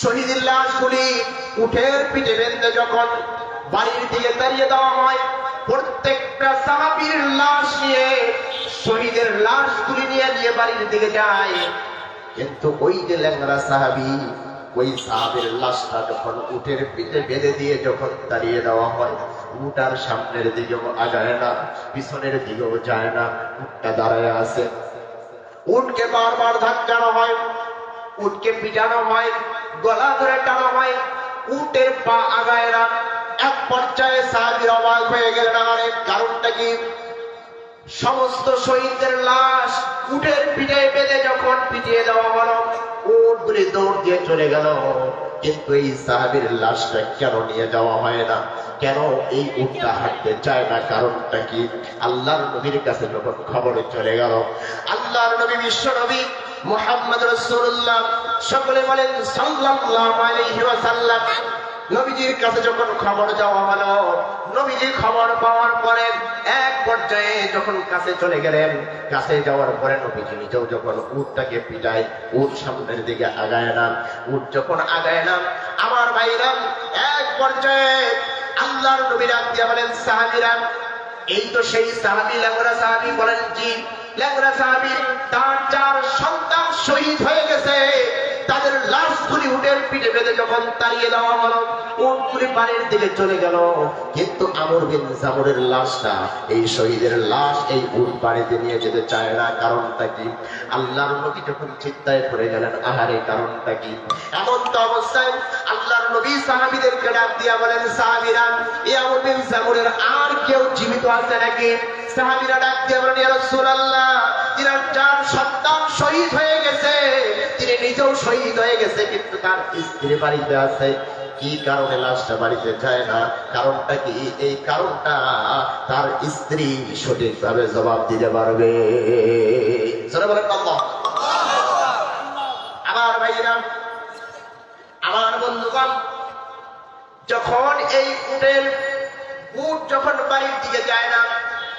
শহীদের লাশগুলি উঠের পিঠে বেঁধে যখন বাড়ির দিকে দাঁড়িয়ে দেওয়া হয়, প্রত্যেকটা সাহাবীর লাশ নিয়ে, শহীদের লাশগুলি নিয়ে নিয়ে বাড়ির দিকে যায়। কিন্তু ওই যে ল্যাংরা সাহাবি, ওই সাহাবের লাশটা যখন উঠের পিঠে বেঁধে দিয়ে যখন দাঁড়িয়ে দেওয়া হয়, উটার সামনের দিকেও আগায় না, পিছনের দিকেও যায় না, উটটা দাঁড়ায় আছে। উটকে বারবার ধাক্কানো হয়, উটকে পিটানো হয় গলা ধরে টানো হয় উটের পা আগায় না এক পর্যায়ে সাহাবির অবাক হয়ে গেলেন আরে কারণটা কি? সমস্ত শহীদদের লাশ উটের পিঠে বেঁধে যখন পিটিয়ে দেওয়া হলো উটগুলি দৌড় দিয়ে চলে গেল। কিন্তু এই সাহাবির লাশটা কেন নিয়ে যাওয়া হয় না? কেন এই উটটা হাঁটতে চায় না? কারণটা কি? আল্লাহর নবীর কাছে যখন খবরে চলে গেল, আল্লাহর নবী বিশ্ব নবী মোহাম্মদ রসুল্লাহ সকলে বলেন, সাল্লাল্লাহু নবীজির কাছে যখন খবর যাওয়া হলো, নবীজি খবর পাওয়ার পরে এক পর্যায়ে যখন কাছে চলে গেলেন, কাছে যাওয়ার পরে নবীজি নিজেও যখন উটটাকে পিটায়, উট সামনের দিকে আগায় না উট যখন আগায় না আমার ভাইরা এক পর্যায়ে আল্লাহর নবী ডাক দিয়া বলেন, সাহাবিরা, এই তো সেই সাহাবি ল্যাংরা সাহাবি বলেন, জি ল্যাংরা সাহাবি, তার চার লাশগুলি উটের পিঠে বেঁধে যখন তাড়িয়ে দেওয়া হলো উটগুলি বাড়ির দিকে চলে গেল। কিন্তু আমর বিন জামরের লাশটা, এই শহীদের লাশ, এই উট বাড়িতে নিয়ে যেতে চায় না। কারণটা কি? আল্লাহর নবী যখন চিন্তায় পড়ে গেলেন, আহারে, কারণটা কি? এমন তো অবস্থায় আল্লাহর নবী সাহাবীদেরকে ডাক দিয়া বলেন, সাহাবীরা এই আমর বিন জামরের আর কেউ জীবিত আছে নাকি? সাহাবীরা ডাক দিয়া বলেন, ইয়া রাসূলুল্লাহ চার সন্তান শহীদ হয়ে গেছে। তিনি নিজেও শহীদ হয়ে গেছে, কিন্তু তার স্ত্রী বাড়িতে আছে। কি কারণে লাশটা বাড়িতে যায় না? কারণটা কি? এই কারণটা তার স্ত্রী সঠিকভাবে জবাব দিতে পারবে। বলেন আমার ভাইরা, আমার বন্ধুগণ, যখন এই উটের উট যখন বাড়ির দিকে যায় না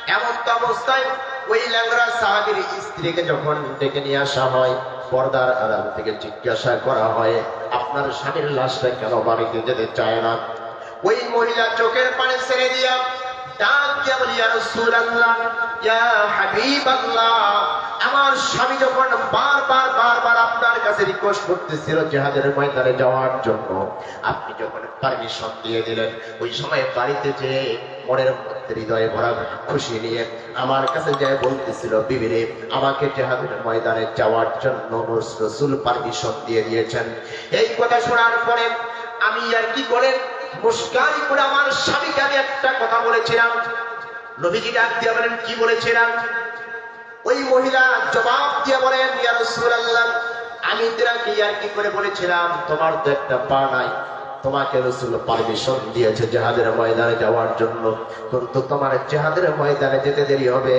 এমন তো অবস্থায় ওই ল্যাংরা সাহাবির স্ত্রীকে যখন ডেকে নিয়ে আসা হয়, পর্দার আড়াল থেকে জিজ্ঞাসা করা হয়, আপনার স্বামীর লাশটা কেন বাড়িতে যেতে চায় না? ওই মহিলা চোখের পানি ছেড়ে দিয়া ডাক দিয়া বলি ইয়া রাসূলুল্লাহ, ইয়া হাবিবাল্লাহ আমার স্বামী যখন বারবার বারবার আপনার কাছে রিকোয়েস্ট করতেছিল জিহাদের ময়দানে যাওয়ার জন্য, আপনি যখন পারমিশন দিয়ে দিলেন, ওই সময় বাড়িতে যে মনের মধ্যে হৃদয়ে ভরা খুশি নিয়ে আমার কাছে যায় বলতেছিল, বিবিরে, আমাকে জেহাদের ময়দানে যাওয়ার জন্য রসুল পারমিশন দিয়ে দিয়েছেন। এই কথা শোনার পরে আমি আর কি করে মুস্কানি করে আমার স্বামীকে আমি একটা কথা বলেছিলাম। নবীজি ডাক দিয়ে বলেন, কি বলেছিলাম? ওই মহিলা জবাব দিয়ে বলেন আমি তোমাকে ইয়ার কি করে বলেছিলাম? তোমার তো একটা পা নাই। তোমাকে রসুল পারমিশন দিয়েছে জেহাদের ময়দানে যাওয়ার জন্য। কিন্তু তোমার জেহাদের ময়দানে যেতে দেরি হবে।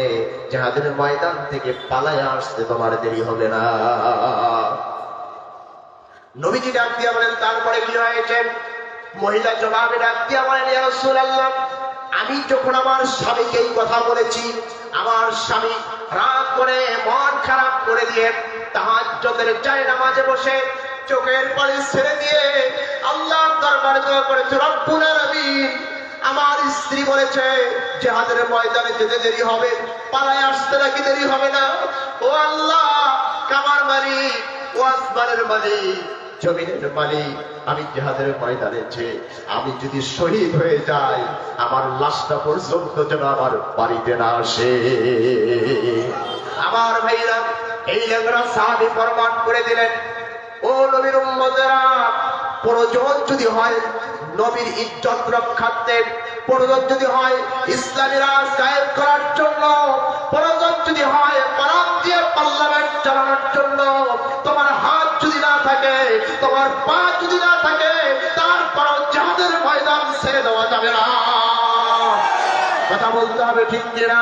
জেহাদের ময়দান থেকে পালায় আসতে তোমার দেরি হবে না। নবীজি ডাক দিয়া বলেন, তারপরে কি হয়েছে? মহিলা জবাবে ডাক দিয়া বলেন, ইয়া রাসূলুল্লাহ, আমি যখন আমার স্বামীকে এই কথা বলেছি, আমার স্বামী রাগ করে, মন খারাপ করে দিয়ে তাহাজ্জুদের চায় নামাজে বসে চোখের পানি ছেড়ে দিয়ে আল্লাহর দরবারে দোয়া করেছে, রব্বুল আলামিন। আমার স্ত্রী বলেছে যে জেহাদের ময়দানে যেতে দেরি হবে, পালায় আসতে নাকি দেরি হবে না। ও আসমানের মালিক, জমিনের মালিক, আমি জেহাদের ময়দানে যে আমি যদি শহীদ হয়ে যাই, আমার লাশটা পর্যন্ত যেন আমার বাড়িতে না আসে। আমার ভাইরা, এই সাহাবি করে দিলেন, ও নবীর উম্মতেরা, প্রয়োজন যদি হয় নবীর ইজ্জত রক্ষার্থে, প্রয়োজন যদি হয় ইসলামী করার জন্য তোমার পা যদি না থাকে তারপরও যাদের ময়দান ছেড়ে দেওয়া যাবে না। কথা বলতে হবে ঠিক কিনা?